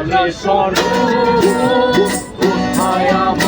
বলে স্বরূপ কোথায়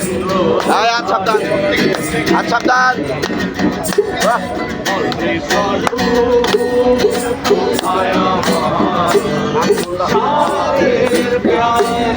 আজ সাবধান। আজ সাবধান। প্যারি